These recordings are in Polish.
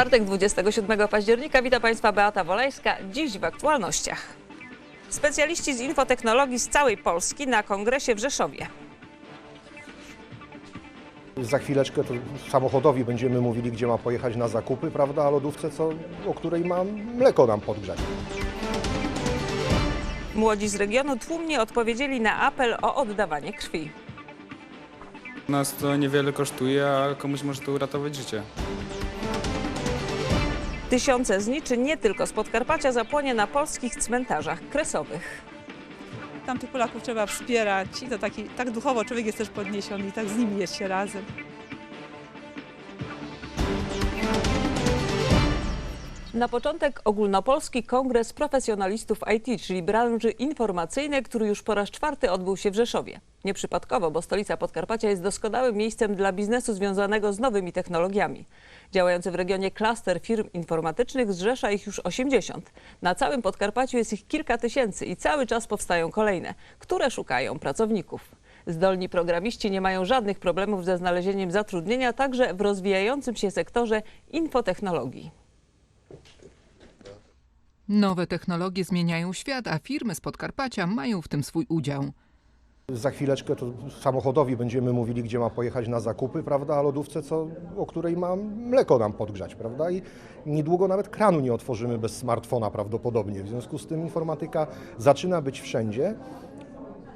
Czwartek 27 października. Witam Państwa Beata Wolejska. Dziś w aktualnościach. Specjaliści z infotechnologii z całej Polski na kongresie w Rzeszowie. Za chwileczkę to samochodowi będziemy mówili, gdzie ma pojechać na zakupy, prawda, a lodówce, co, o której ma mleko nam podgrzać. Młodzi z regionu tłumnie odpowiedzieli na apel o oddawanie krwi. Nas to niewiele kosztuje, a komuś może to uratować życie. Tysiące zniczy nie tylko z Podkarpacia zapłonie na polskich cmentarzach kresowych. Tamtych Polaków trzeba wspierać i to taki, tak duchowo człowiek jest też podniesiony i tak z nimi jest się razem. Na początek ogólnopolski kongres profesjonalistów IT, czyli branży informacyjnej, który już po raz czwarty odbył się w Rzeszowie. Nieprzypadkowo, bo stolica Podkarpacia jest doskonałym miejscem dla biznesu związanego z nowymi technologiami. Działający w regionie klaster firm informatycznych zrzesza ich już 80. Na całym Podkarpaciu jest ich kilka tysięcy i cały czas powstają kolejne, które szukają pracowników. Zdolni programiści nie mają żadnych problemów ze znalezieniem zatrudnienia także w rozwijającym się sektorze infotechnologii. Nowe technologie zmieniają świat, a firmy z Podkarpacia mają w tym swój udział. Za chwileczkę to samochodowi będziemy mówili, gdzie ma pojechać na zakupy, prawda, a lodówce, co, o której ma mleko nam podgrzać, prawda, i niedługo nawet kranu nie otworzymy bez smartfona prawdopodobnie. W związku z tym informatyka zaczyna być wszędzie.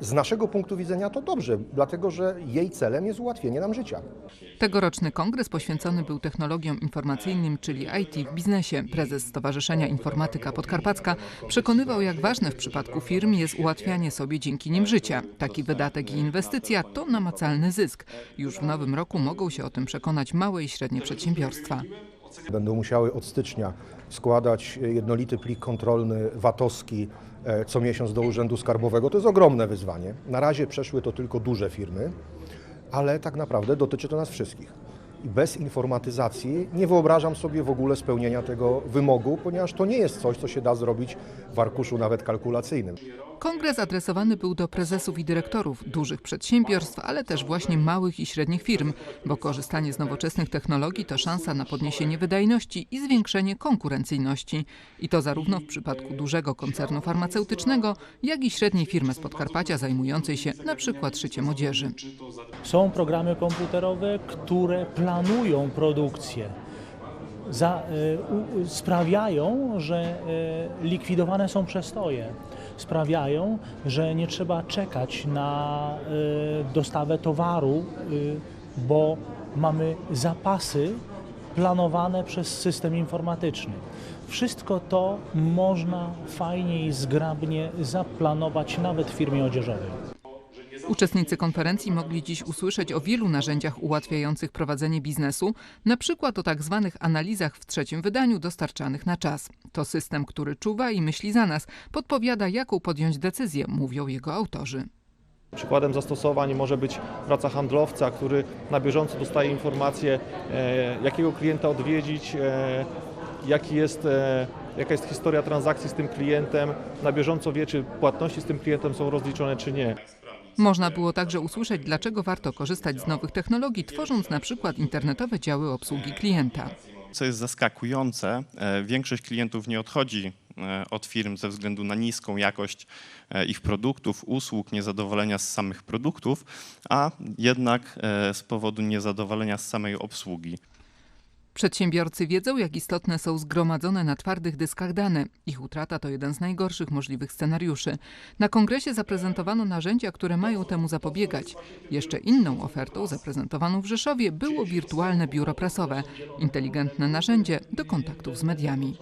Z naszego punktu widzenia to dobrze, dlatego że jej celem jest ułatwienie nam życia. Tegoroczny kongres poświęcony był technologiom informacyjnym, czyli IT w biznesie. Prezes Stowarzyszenia Informatyka Podkarpacka przekonywał, jak ważne w przypadku firm jest ułatwianie sobie dzięki nim życia. Taki wydatek i inwestycja to namacalny zysk. Już w nowym roku mogą się o tym przekonać małe i średnie przedsiębiorstwa. Będą musiały od stycznia składać jednolity plik kontrolny VAT-owski co miesiąc do Urzędu Skarbowego. To jest ogromne wyzwanie. Na razie przeszły to tylko duże firmy, ale tak naprawdę dotyczy to nas wszystkich. I bez informatyzacji nie wyobrażam sobie w ogóle spełnienia tego wymogu, ponieważ to nie jest coś, co się da zrobić w arkuszu nawet kalkulacyjnym. Kongres adresowany był do prezesów i dyrektorów dużych przedsiębiorstw, ale też właśnie małych i średnich firm, bo korzystanie z nowoczesnych technologii to szansa na podniesienie wydajności i zwiększenie konkurencyjności. I to zarówno w przypadku dużego koncernu farmaceutycznego, jak i średniej firmy z Podkarpacia zajmującej się na przykład szyciem odzieży. Są programy komputerowe, które planują produkcję. Za, y, u, sprawiają, że y, likwidowane są przestoje. Sprawiają, że nie trzeba czekać na y, dostawę towaru, y, bo mamy zapasy planowane przez system informatyczny. Wszystko to można fajnie i zgrabnie zaplanować nawet w firmie odzieżowej. Uczestnicy konferencji mogli dziś usłyszeć o wielu narzędziach ułatwiających prowadzenie biznesu, na przykład o tak zwanych analizach w trzecim wydaniu dostarczanych na czas. To system, który czuwa i myśli za nas, podpowiada jaką podjąć decyzję, mówią jego autorzy. Przykładem zastosowań może być praca handlowca, który na bieżąco dostaje informacje, e, jakiego klienta odwiedzić, e, jaki jest, e, jaka jest historia transakcji z tym klientem, na bieżąco wie, czy płatności z tym klientem są rozliczone, czy nie. Można było także usłyszeć, dlaczego warto korzystać z nowych technologii, tworząc na przykład internetowe działy obsługi klienta. Co jest zaskakujące, e, większość klientów nie odchodzi e, od firm ze względu na niską jakość e, ich produktów, usług, niezadowolenia z samych produktów, a jednak z powodu niezadowolenia z samej obsługi. Przedsiębiorcy wiedzą, jak istotne są zgromadzone na twardych dyskach dane. Ich utrata to jeden z najgorszych możliwych scenariuszy. Na kongresie zaprezentowano narzędzia, które mają temu zapobiegać. Jeszcze inną ofertą, zaprezentowaną w Rzeszowie, było wirtualne biuro prasowe. Inteligentne narzędzie do kontaktów z mediami.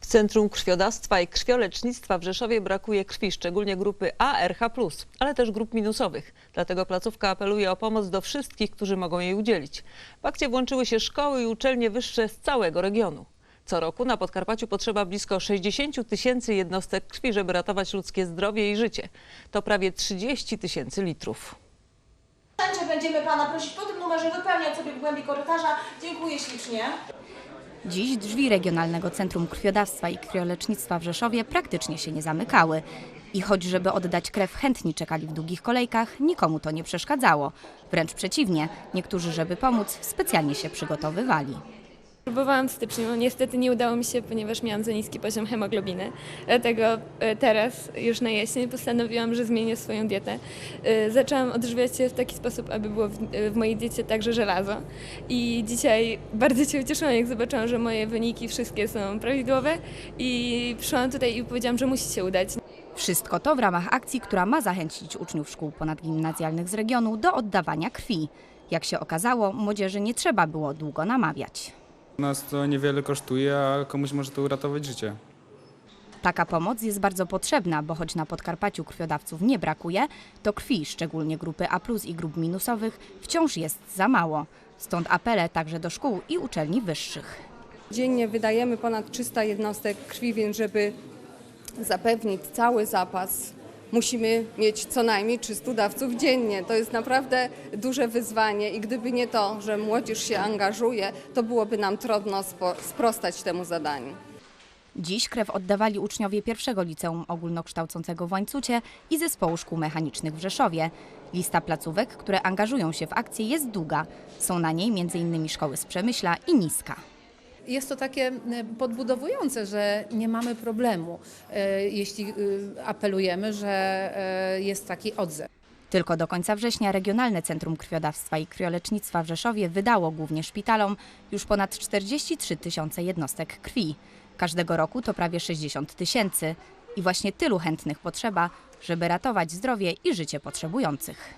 W Centrum Krwiodawstwa i Krwiolecznictwa w Rzeszowie brakuje krwi, szczególnie grupy A, RH+, ale też grup minusowych. Dlatego placówka apeluje o pomoc do wszystkich, którzy mogą jej udzielić. W akcie włączyły się szkoły i uczelnie wyższe z całego regionu. Co roku na Podkarpaciu potrzeba blisko 60 tysięcy jednostek krwi, żeby ratować ludzkie zdrowie i życie. To prawie 30 tysięcy litrów. Będziemy Pana prosić po tym numerze wypełniać sobie w głębi korytarza. Dziękuję ślicznie. Dziś drzwi Regionalnego Centrum Krwiodawstwa i Krwiolecznictwa w Rzeszowie praktycznie się nie zamykały. I choć żeby oddać krew chętni czekali w długich kolejkach, nikomu to nie przeszkadzało. Wręcz przeciwnie, niektórzy, żeby pomóc, specjalnie się przygotowywali. Próbowałam w styczniu, niestety nie udało mi się, ponieważ miałam za niski poziom hemoglobiny. Dlatego e, teraz, już na jesień, postanowiłam, że zmienię swoją dietę. E, Zaczęłam odżywiać się w taki sposób, aby było w mojej diecie także żelazo. I dzisiaj bardzo się ucieszyłam, jak zobaczyłam, że moje wyniki wszystkie są prawidłowe. I przyszłam tutaj i powiedziałam, że musi się udać. Wszystko to w ramach akcji, która ma zachęcić uczniów szkół ponadgimnazjalnych z regionu do oddawania krwi. Jak się okazało, młodzieży nie trzeba było długo namawiać. Nas to niewiele kosztuje, a komuś może to uratować życie. Taka pomoc jest bardzo potrzebna, bo choć na Podkarpaciu krwiodawców nie brakuje, to krwi, szczególnie grupy A i grup minusowych, wciąż jest za mało. Stąd apele także do szkół i uczelni wyższych. Dziennie wydajemy ponad 300 jednostek krwi, więc żeby zapewnić cały zapas, musimy mieć co najmniej 300 dawców dziennie. To jest naprawdę duże wyzwanie i gdyby nie to, że młodzież się angażuje, to byłoby nam trudno sprostać temu zadaniu. Dziś krew oddawali uczniowie pierwszego liceum ogólnokształcącego w Łańcucie i zespołu szkół mechanicznych w Rzeszowie. Lista placówek, które angażują się w akcję jest długa. Są na niej m.in. szkoły z Przemyśla i Niska. Jest to takie podbudowujące, że nie mamy problemu, e, jeśli e, apelujemy, że e, jest taki odzew. Tylko do końca września Regionalne Centrum Krwiodawstwa i Kriolecznictwa w Rzeszowie wydało głównie szpitalom już ponad 43 tysiące jednostek krwi. Każdego roku to prawie 60 tysięcy. I właśnie tylu chętnych potrzeba, żeby ratować zdrowie i życie potrzebujących.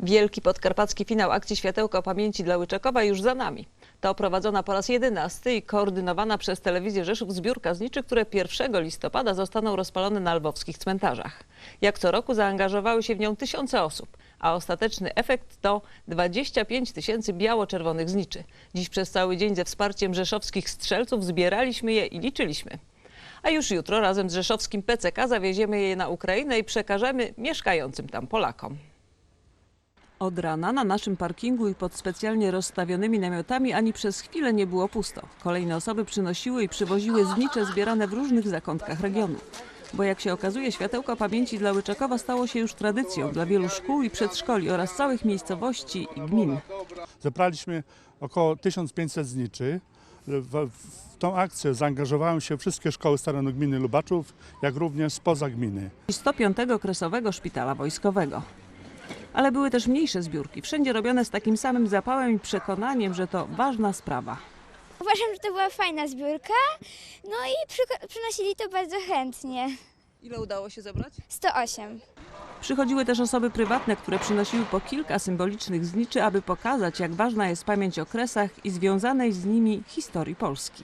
Wielki podkarpacki finał akcji Światełko Pamięci dla Łyczakowa już za nami. To prowadzona po raz jedenasty i koordynowana przez telewizję Rzeszów zbiórka zniczy, które 1 listopada zostaną rozpalone na lwowskich cmentarzach. Jak co roku zaangażowały się w nią tysiące osób, a ostateczny efekt to 25 tysięcy biało-czerwonych zniczy. Dziś przez cały dzień ze wsparciem rzeszowskich strzelców zbieraliśmy je i liczyliśmy. A już jutro razem z rzeszowskim PCK zawieziemy je na Ukrainę i przekażemy mieszkającym tam Polakom. Od rana na naszym parkingu i pod specjalnie rozstawionymi namiotami ani przez chwilę nie było pusto. Kolejne osoby przynosiły i przywoziły znicze zbierane w różnych zakątkach regionu. Bo jak się okazuje, światełko pamięci dla Łyczakowa stało się już tradycją dla wielu szkół i przedszkoli oraz całych miejscowości i gmin. Zebraliśmy około 1500 zniczy. W, w tą akcję zaangażowały się wszystkie szkoły z gminy Lubaczów, jak również spoza gminy. i 105 Okresowego Szpitala Wojskowego. Ale były też mniejsze zbiórki, wszędzie robione z takim samym zapałem i przekonaniem, że to ważna sprawa. Uważam, że to była fajna zbiórka, no i przy, przynosili to bardzo chętnie. Ile udało się zebrać? 108. Przychodziły też osoby prywatne, które przynosiły po kilka symbolicznych zniczy, aby pokazać, jak ważna jest pamięć o kresach i związanej z nimi historii Polski.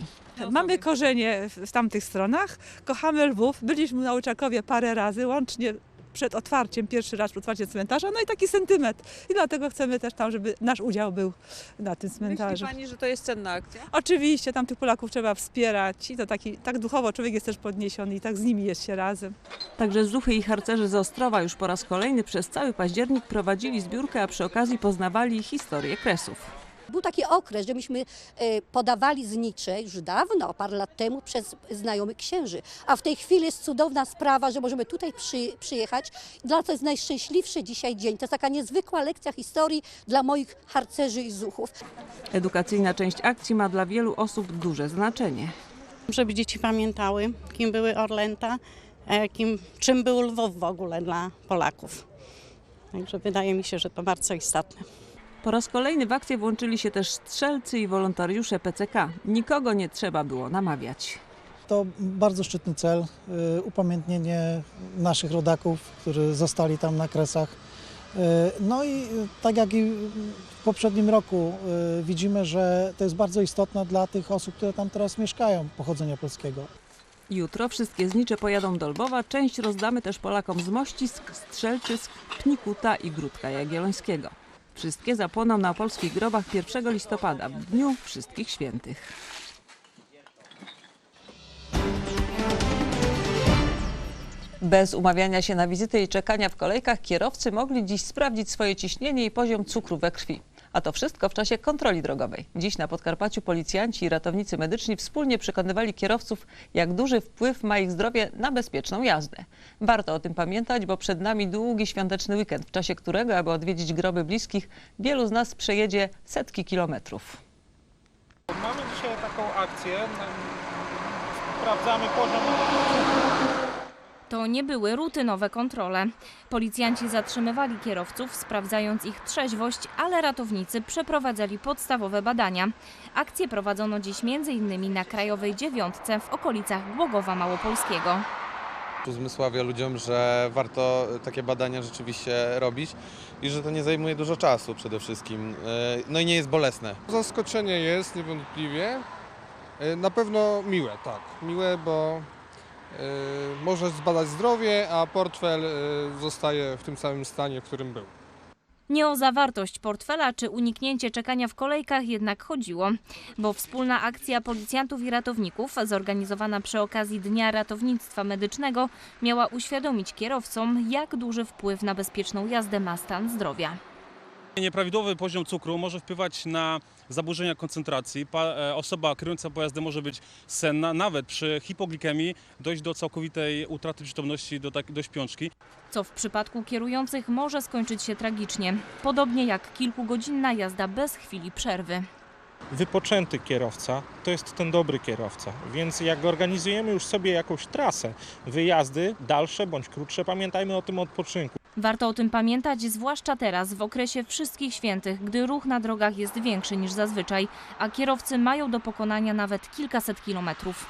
Mamy korzenie w tamtych stronach, kochamy Lwów, byliśmy na Łyczakowie parę razy, łącznie przed otwarciem, pierwszy raz przed otwarciem cmentarza, no i taki sentyment. I dlatego chcemy też tam, żeby nasz udział był na tym cmentarzu. Myśli pani, że to jest cenna akcja? Oczywiście, tam tych Polaków trzeba wspierać i to taki, tak duchowo człowiek jest też podniesiony i tak z nimi jest się razem. Także zuchy i harcerze z Ostrowa już po raz kolejny przez cały październik prowadzili zbiórkę, a przy okazji poznawali historię kresów. Był taki okres, że myśmy e, podawali znicze już dawno, parę lat temu przez znajomych księży. A w tej chwili jest cudowna sprawa, że możemy tutaj przy, przyjechać. Dla nas to jest najszczęśliwszy dzisiaj dzień. To jest taka niezwykła lekcja historii dla moich harcerzy i zuchów. Edukacyjna część akcji ma dla wielu osób duże znaczenie. Żeby dzieci pamiętały, kim były Orlęta, e, kim, czym był Lwów w ogóle dla Polaków. Także wydaje mi się, że to bardzo istotne. Po raz kolejny w akcję włączyli się też strzelcy i wolontariusze PCK. Nikogo nie trzeba było namawiać. To bardzo szczytny cel, y, upamiętnienie naszych rodaków, którzy zostali tam na kresach. Y, No i y, tak jak i w poprzednim roku widzimy, że to jest bardzo istotne dla tych osób, które tam teraz mieszkają, pochodzenia polskiego. Jutro wszystkie znicze pojadą do Lwowa. Część rozdamy też Polakom z Mościsk, Strzelczysk, Pnikuta i Gródka Jagiellońskiego. Wszystkie zapłoną na polskich grobach 1 listopada, w Dniu Wszystkich Świętych. Bez umawiania się na wizytę i czekania w kolejkach kierowcy mogli dziś sprawdzić swoje ciśnienie i poziom cukru we krwi. A to wszystko w czasie kontroli drogowej. Dziś na Podkarpaciu policjanci i ratownicy medyczni wspólnie przekonywali kierowców, jak duży wpływ ma ich zdrowie na bezpieczną jazdę. Warto o tym pamiętać, bo przed nami długi świąteczny weekend, w czasie którego, aby odwiedzić groby bliskich, wielu z nas przejedzie setki kilometrów. Mamy dzisiaj taką akcję. Sprawdzamy poziom. To nie były rutynowe kontrole. Policjanci zatrzymywali kierowców, sprawdzając ich trzeźwość, ale ratownicy przeprowadzali podstawowe badania. Akcję prowadzono dziś m.in. na Krajowej Dziewiątce w okolicach Głogowa Małopolskiego. uzmysławia ludziom, że warto takie badania rzeczywiście robić i że to nie zajmuje dużo czasu przede wszystkim. Yy, No i nie jest bolesne. Zaskoczenie jest niewątpliwie. E, Na pewno miłe, tak. Miłe, bo e, możesz zbadać zdrowie, a portfel e, zostaje w tym samym stanie, w którym był. Nie o zawartość portfela czy uniknięcie czekania w kolejkach jednak chodziło, bo wspólna akcja policjantów i ratowników, zorganizowana przy okazji Dnia Ratownictwa Medycznego, miała uświadomić kierowcom, jak duży wpływ na bezpieczną jazdę ma stan zdrowia. Nieprawidłowy poziom cukru może wpływać na zaburzenia koncentracji. Pa- e, Osoba kierująca pojazdem może być senna, nawet przy hipoglikemii dojść do całkowitej utraty przytomności, do, tak, do śpiączki. Co w przypadku kierujących może skończyć się tragicznie, podobnie jak kilkugodzinna jazda bez chwili przerwy. Wypoczęty kierowca to jest ten dobry kierowca, więc jak organizujemy już sobie jakąś trasę, wyjazdy dalsze bądź krótsze, pamiętajmy o tym odpoczynku. Warto o tym pamiętać, zwłaszcza teraz, w okresie wszystkich świętych, gdy ruch na drogach jest większy niż zazwyczaj, a kierowcy mają do pokonania nawet kilkaset kilometrów.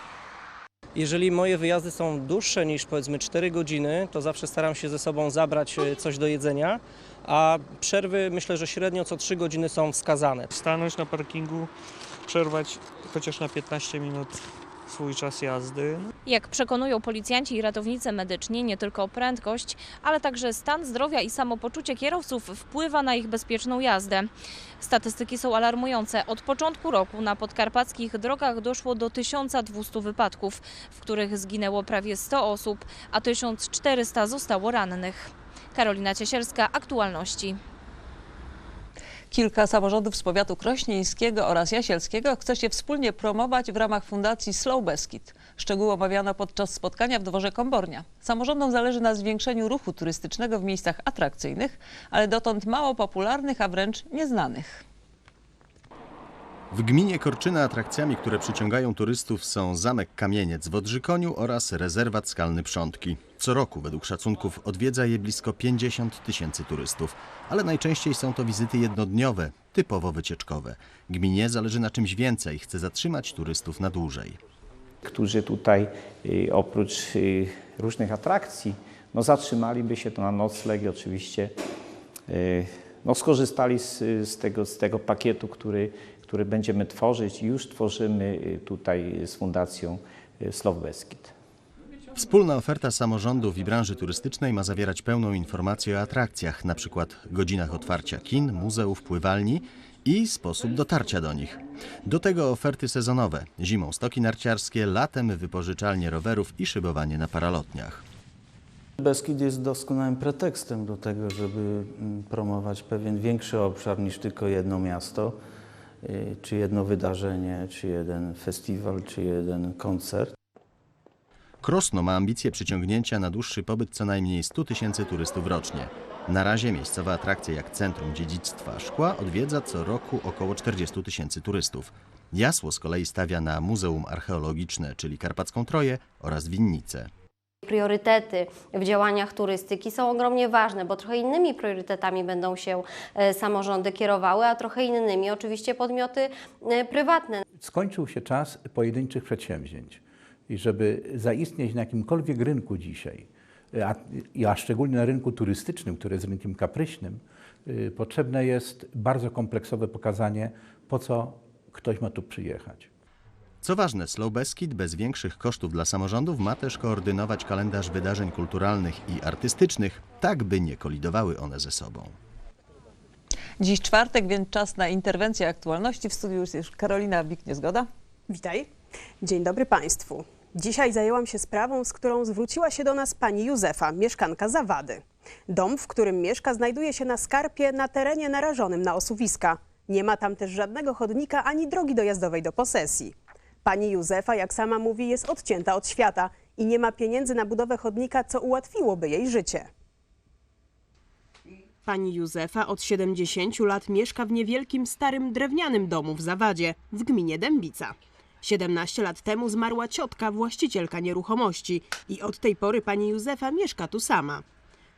Jeżeli moje wyjazdy są dłuższe niż powiedzmy 4 godziny, to zawsze staram się ze sobą zabrać e, coś do jedzenia, a przerwy myślę, że średnio co 3 godziny są wskazane. Stanąć na parkingu, przerwać chociaż na 15 minut swój czas jazdy. Jak przekonują policjanci i ratownicy medyczni, nie tylko prędkość, ale także stan zdrowia i samopoczucie kierowców wpływa na ich bezpieczną jazdę. Statystyki są alarmujące. Od początku roku na podkarpackich drogach doszło do 1200 wypadków, w których zginęło prawie 100 osób, a 1400 zostało rannych. Karolina Ciesielska, Aktualności. Kilka samorządów z powiatu krośnieńskiego oraz jasielskiego chce się wspólnie promować w ramach Fundacji Slow Beskid. Szczegóły omawiano podczas spotkania w dworze Kombornia. Samorządom zależy na zwiększeniu ruchu turystycznego w miejscach atrakcyjnych, ale dotąd mało popularnych, a wręcz nieznanych. W gminie Korczyna atrakcjami, które przyciągają turystów są Zamek Kamieniec w Odrzykoniu oraz rezerwat Skalny Przątki. Co roku według szacunków odwiedza je blisko 50 tysięcy turystów, ale najczęściej są to wizyty jednodniowe, typowo wycieczkowe. Gminie zależy na czymś więcej, chce zatrzymać turystów na dłużej. którzy tutaj y, oprócz y, różnych atrakcji no, zatrzymaliby się to na nocleg i oczywiście y, no, skorzystali z, z, tego, z tego pakietu, który, który będziemy tworzyć i już tworzymy y, tutaj z Fundacją y, Slow Beskid. Wspólna oferta samorządów i branży turystycznej ma zawierać pełną informację o atrakcjach, np. godzinach otwarcia kin, muzeów, pływalni i sposób dotarcia do nich. Do tego oferty sezonowe, zimą stoki narciarskie, latem wypożyczalnie rowerów i szybowanie na paralotniach. Beskid jest doskonałym pretekstem do tego, żeby mm, promować pewien większy obszar niż tylko jedno miasto, czy jedno wydarzenie, czy jeden festiwal, czy jeden koncert. Krosno ma ambicje przyciągnięcia na dłuższy pobyt co najmniej 100 tysięcy turystów rocznie. Na razie miejscowe atrakcje jak Centrum Dziedzictwa Szkła odwiedza co roku około 40 tysięcy turystów. Jasło z kolei stawia na Muzeum Archeologiczne, czyli Karpacką Troję oraz Winnicę. Priorytety w działaniach turystyki są ogromnie ważne, bo trochę innymi priorytetami będą się e, samorządy kierowały, a trochę innymi oczywiście podmioty e, prywatne. skończył się czas pojedynczych przedsięwzięć. I żeby zaistnieć na jakimkolwiek rynku dzisiaj, a, i a szczególnie na rynku turystycznym, który jest rynkiem kapryśnym, potrzebne jest bardzo kompleksowe pokazanie, po co ktoś ma tu przyjechać. Co ważne, Slow Beskid bez większych kosztów dla samorządów ma też koordynować kalendarz wydarzeń kulturalnych i artystycznych, tak by nie kolidowały one ze sobą. Dziś czwartek, więc czas na interwencję aktualności. W studiu jest już Karolina Bik-Niezgoda. Witaj. Dzień dobry Państwu. Dzisiaj zajęłam się sprawą, z którą zwróciła się do nas pani Józefa, mieszkanka Zawady. Dom, w którym mieszka, znajduje się na skarpie na terenie narażonym na osuwiska. Nie ma tam też żadnego chodnika ani drogi dojazdowej do posesji. Pani Józefa, jak sama mówi, jest odcięta od świata i nie ma pieniędzy na budowę chodnika, co ułatwiłoby jej życie. Pani Józefa od 70 lat mieszka w niewielkim, starym, drewnianym domu w Zawadzie, w gminie Dębica. 17 lat temu zmarła ciotka, właścicielka nieruchomości i od tej pory pani Józefa mieszka tu sama.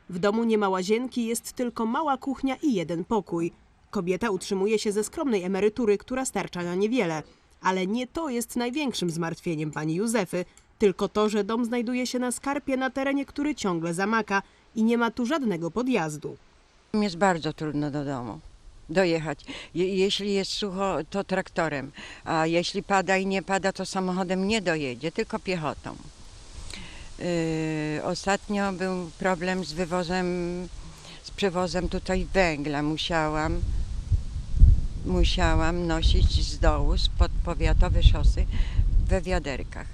W domu nie ma łazienki, jest tylko mała kuchnia i jeden pokój. Kobieta utrzymuje się ze skromnej emerytury, która starcza na niewiele. Ale nie to jest największym zmartwieniem pani Józefy, tylko to, że dom znajduje się na skarpie na terenie, który ciągle zamaka i nie ma tu żadnego podjazdu. Jest bardzo trudno do domu dojechać. Je, jeśli jest sucho, to traktorem, a jeśli pada i nie pada, to samochodem nie dojedzie, tylko piechotą. Yy, ostatnio był problem z wywozem, z przewozem tutaj węgla. Musiałam, musiałam nosić z dołu, spod powiatowe szosy we wiaderkach.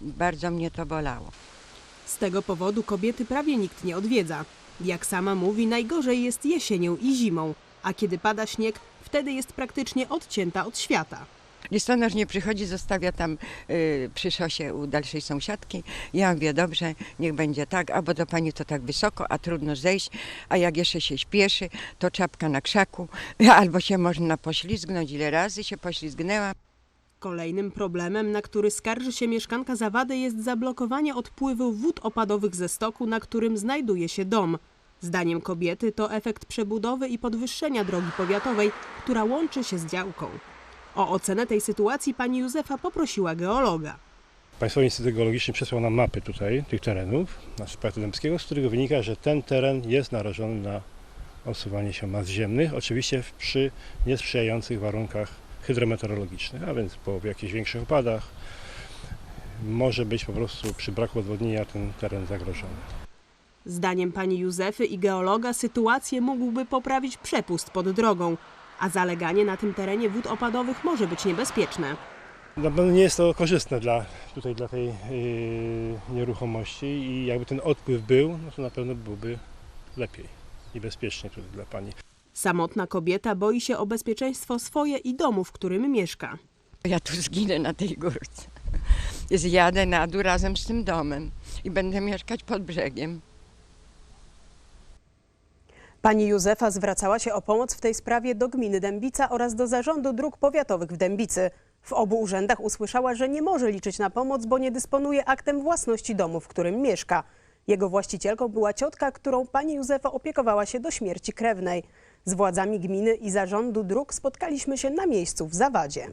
Bardzo mnie to bolało. Z tego powodu kobiety prawie nikt nie odwiedza. Jak sama mówi, najgorzej jest jesienią i zimą, a kiedy pada śnieg, wtedy jest praktycznie odcięta od świata. Listonosz nie przychodzi, zostawia tam y, przy szosie u dalszej sąsiadki. Ja mówię, dobrze, niech będzie tak, albo do pani to tak wysoko, a trudno zejść, a jak jeszcze się śpieszy, to czapka na krzaku, albo się można poślizgnąć, ile razy się poślizgnęłam. Kolejnym problemem, na który skarży się mieszkanka Zawady jest zablokowanie odpływu wód opadowych ze stoku, na którym znajduje się dom. Zdaniem kobiety to efekt przebudowy i podwyższenia drogi powiatowej, która łączy się z działką. O ocenę tej sytuacji pani Józefa poprosiła geologa. Państwowy Instytut Geologiczny przesłał nam mapy tutaj, tych terenów, naszego powiatu dębskiego, z którego wynika, że ten teren jest narażony na osuwanie się mas ziemnych, oczywiście przy niesprzyjających warunkach hydrometeorologicznych, a więc po jakichś większych opadach może być po prostu przy braku odwodnienia ten teren zagrożony. Zdaniem pani Józefy i geologa sytuację mógłby poprawić przepust pod drogą, a zaleganie na tym terenie wód opadowych może być niebezpieczne. Na pewno nie jest to korzystne dla, tutaj dla tej yy, nieruchomości i jakby ten odpływ był, no to na pewno byłoby lepiej i bezpiecznie tutaj dla pani. Samotna kobieta boi się o bezpieczeństwo swoje i domu, w którym mieszka. Ja tu zginę na tej górce. Zjadę na dół razem z tym domem i będę mieszkać pod brzegiem. Pani Józefa zwracała się o pomoc w tej sprawie do gminy Dębica oraz do Zarządu Dróg Powiatowych w Dębicy. W obu urzędach usłyszała, że nie może liczyć na pomoc, bo nie dysponuje aktem własności domu, w którym mieszka. Jego właścicielką była ciotka, którą pani Józefa opiekowała się do śmierci krewnej. Z władzami gminy i Zarządu Dróg spotkaliśmy się na miejscu w Zawadzie.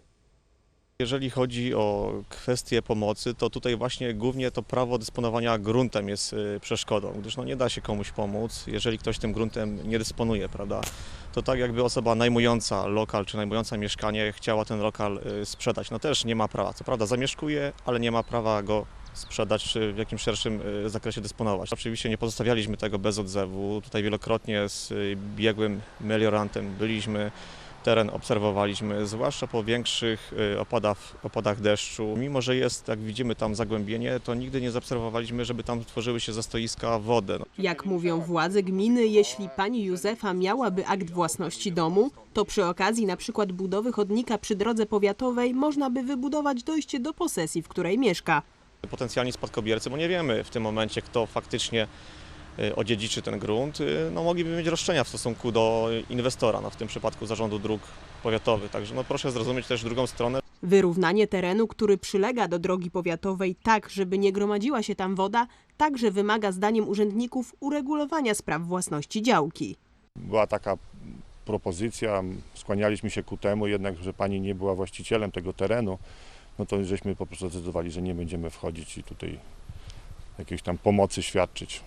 Jeżeli chodzi o kwestie pomocy, to tutaj właśnie głównie to prawo dysponowania gruntem jest y, przeszkodą, gdyż no nie da się komuś pomóc, jeżeli ktoś tym gruntem nie dysponuje, prawda? To tak jakby osoba najmująca lokal czy najmująca mieszkanie chciała ten lokal y, sprzedać, no też nie ma prawa. Co prawda zamieszkuje, ale nie ma prawa go sprzedać czy w jakimś szerszym y, zakresie dysponować. Oczywiście nie pozostawialiśmy tego bez odzewu. Tutaj wielokrotnie z biegłym meliorantem byliśmy teren obserwowaliśmy, zwłaszcza po większych y, opadach, opadach deszczu. Mimo, że jest, jak widzimy, tam zagłębienie, to nigdy nie zaobserwowaliśmy, żeby tam tworzyły się zastoiska wody. No, Jak mówią władze gminy, jeśli pani Józefa miałaby akt własności domu, to przy okazji na przykład budowy chodnika przy drodze powiatowej można by wybudować dojście do posesji, w której mieszka. Potencjalni spadkobiercy, bo nie wiemy w tym momencie, kto faktycznie odziedziczy ten grunt, y, no mogliby mieć roszczenia w stosunku do inwestora, no w tym przypadku Zarządu Dróg Powiatowych. Także no proszę zrozumieć też drugą stronę. Wyrównanie terenu, który przylega do drogi powiatowej tak, żeby nie gromadziła się tam woda, także wymaga zdaniem urzędników uregulowania spraw własności działki. Była taka propozycja, skłanialiśmy się ku temu, jednak, że pani nie była właścicielem tego terenu, no to żeśmy po prostu zdecydowali, że nie będziemy wchodzić i tutaj jakiejś tam pomocy świadczyć.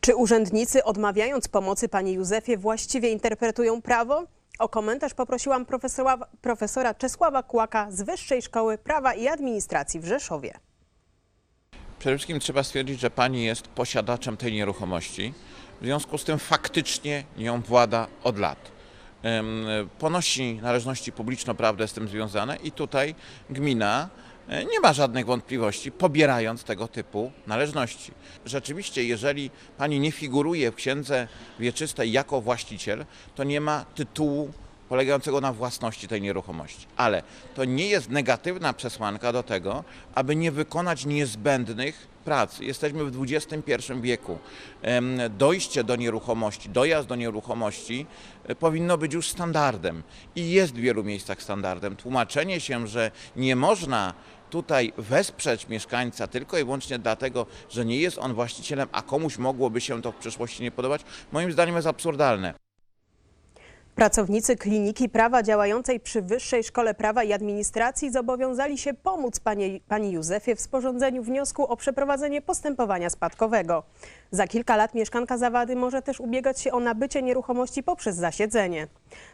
Czy urzędnicy odmawiając pomocy pani Józefie właściwie interpretują prawo? O komentarz poprosiłam profesora, profesora Czesława Kłaka z Wyższej Szkoły Prawa i Administracji w Rzeszowie. Przede wszystkim trzeba stwierdzić, że pani jest posiadaczem tej nieruchomości. W związku z tym faktycznie nią włada od lat. Ponosi należności publiczno-prawne z tym związane i tutaj gmina nie ma żadnych wątpliwości, pobierając tego typu należności. Rzeczywiście, jeżeli pani nie figuruje w księdze wieczystej jako właściciel, to nie ma tytułu polegającego na własności tej nieruchomości. Ale to nie jest negatywna przesłanka do tego, aby nie wykonać niezbędnych prac. Jesteśmy w XXI wieku. Dojście do nieruchomości, dojazd do nieruchomości e, powinno być już standardem i jest w wielu miejscach standardem. Tłumaczenie się, że nie można tutaj wesprzeć mieszkańca tylko i wyłącznie dlatego, że nie jest on właścicielem, a komuś mogłoby się to w przyszłości nie podobać, moim zdaniem jest absurdalne. Pracownicy kliniki prawa działającej przy Wyższej Szkole Prawa i Administracji zobowiązali się pomóc pani, pani Józefie w sporządzeniu wniosku o przeprowadzenie postępowania spadkowego. Za kilka lat mieszkanka Zawady może też ubiegać się o nabycie nieruchomości poprzez zasiedzenie.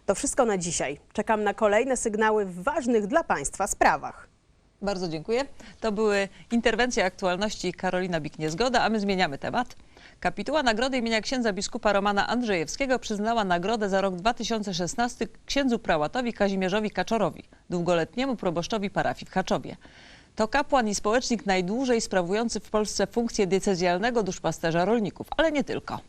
To wszystko na dzisiaj. Czekam na kolejne sygnały w ważnych dla Państwa sprawach. Bardzo dziękuję. To były interwencje aktualności Karolina Bik-Niezgoda, a my zmieniamy temat. Kapituła Nagrody imienia księdza biskupa Romana Andrzejewskiego przyznała nagrodę za rok 2016 księdzu prałatowi Kazimierzowi Kaczorowi, długoletniemu proboszczowi parafii w Kaczowie. To kapłan i społecznik najdłużej sprawujący w Polsce funkcję diecezjalnego duszpasterza rolników, ale nie tylko.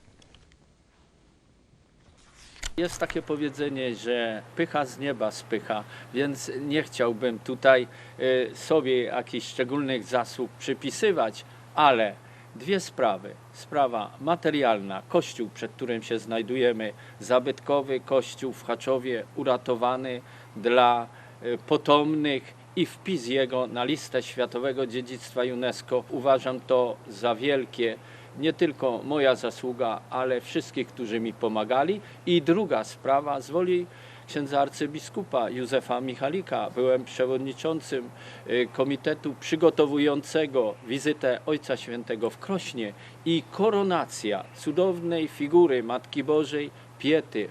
Jest takie powiedzenie, że pycha z nieba spycha, więc nie chciałbym tutaj y, sobie jakichś szczególnych zasług przypisywać, ale dwie sprawy. Sprawa materialna, kościół, przed którym się znajdujemy, zabytkowy kościół w Chaczowie, uratowany dla y, potomnych i wpis jego na listę Światowego Dziedzictwa UNESCO. Uważam to za wielkie nie tylko moja zasługa, ale wszystkich, którzy mi pomagali. I druga sprawa, z woli księdza arcybiskupa Józefa Michalika, byłem przewodniczącym y, komitetu przygotowującego wizytę Ojca Świętego w Krośnie i koronacja cudownej figury Matki Bożej Piety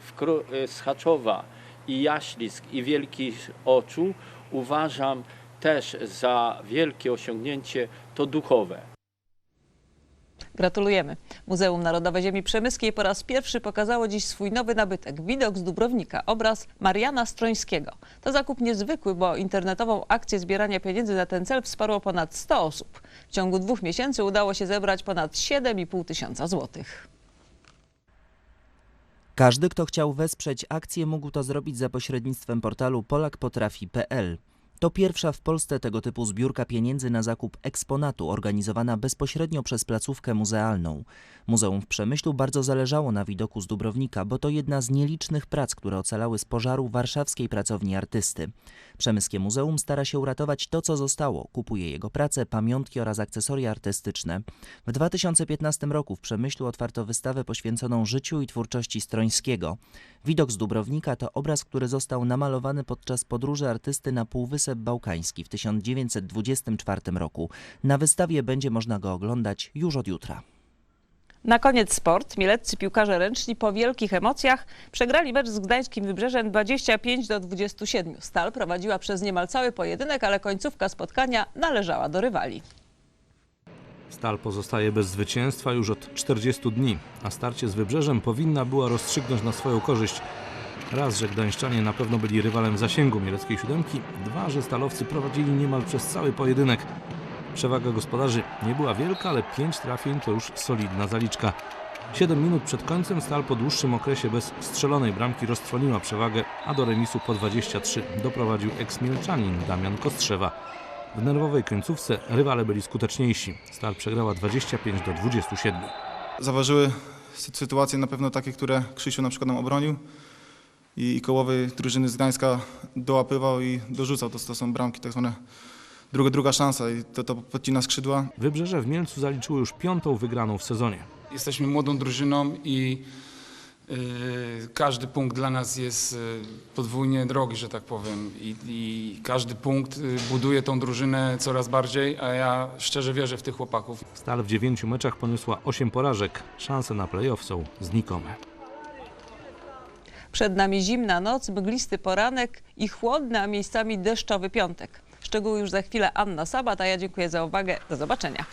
y, z Chaczowa i Jaślisk i Wielkich Oczu uważam też za wielkie osiągnięcie to duchowe. Gratulujemy. Muzeum Narodowe Ziemi Przemyskiej po raz pierwszy pokazało dziś swój nowy nabytek. Widok z Dubrownika, obraz Mariana Strońskiego. To zakup niezwykły, bo internetową akcję zbierania pieniędzy na ten cel wsparło ponad 100 osób. W ciągu dwóch miesięcy udało się zebrać ponad 7,5 tysiąca złotych. Każdy, kto chciał wesprzeć akcję, mógł to zrobić za pośrednictwem portalu polakpotrafi.pl. To pierwsza w Polsce tego typu zbiórka pieniędzy na zakup eksponatu organizowana bezpośrednio przez placówkę muzealną. Muzeum w Przemyślu bardzo zależało na widoku z Dubrownika, bo to jedna z nielicznych prac, które ocalały z pożaru warszawskiej pracowni artysty. Przemyskie Muzeum stara się uratować to, co zostało. Kupuje jego prace, pamiątki oraz akcesoria artystyczne. W 2015 roku w Przemyślu otwarto wystawę poświęconą życiu i twórczości Strońskiego. Widok z Dubrownika to obraz, który został namalowany podczas podróży artysty na Półwysep Bałkański w 1924 roku. Na wystawie będzie można go oglądać już od jutra. Na koniec sport. Mieleccy piłkarze ręczni po wielkich emocjach przegrali mecz z Gdańskim Wybrzeżem 25 do 27. Stal prowadziła przez niemal cały pojedynek, ale końcówka spotkania należała do rywali. Stal pozostaje bez zwycięstwa już od 40 dni, a starcie z Wybrzeżem powinna była rozstrzygnąć na swoją korzyść. Raz, że Gdańszczanie na pewno byli rywalem zasięgu mieleckiej siódemki, dwa, że Stalowcy prowadzili niemal przez cały pojedynek. Przewaga gospodarzy nie była wielka, ale pięć trafień to już solidna zaliczka. Siedem minut przed końcem Stal po dłuższym okresie bez strzelonej bramki roztrwoniła przewagę, a do remisu po 23 doprowadził eks-mielczanin Damian Kostrzewa. W nerwowej końcówce rywale byli skuteczniejsi. Stal przegrała 25 do 27. Zaważyły sy- sytuacje na pewno takie, które Krzysiu na przykład nam obronił i, i kołowy drużyny z Gdańska dołapywał i dorzucał. To, to są bramki tak zwane druga, druga szansa i to, to podcina skrzydła. Wybrzeże w Mielcu zaliczyło już piątą wygraną w sezonie. Jesteśmy młodą drużyną i y, każdy punkt dla nas jest y, podwójnie drogi, że tak powiem. I, I każdy punkt y, buduje tą drużynę coraz bardziej, a ja szczerze wierzę w tych chłopaków. Stal w dziewięciu meczach poniosła 8 porażek. Szanse na playoff są znikome. Przed nami zimna noc, mglisty poranek i chłodny, a miejscami deszczowy piątek. Szczegóły już za chwilę Anna Sabat, a ja dziękuję za uwagę. Do zobaczenia.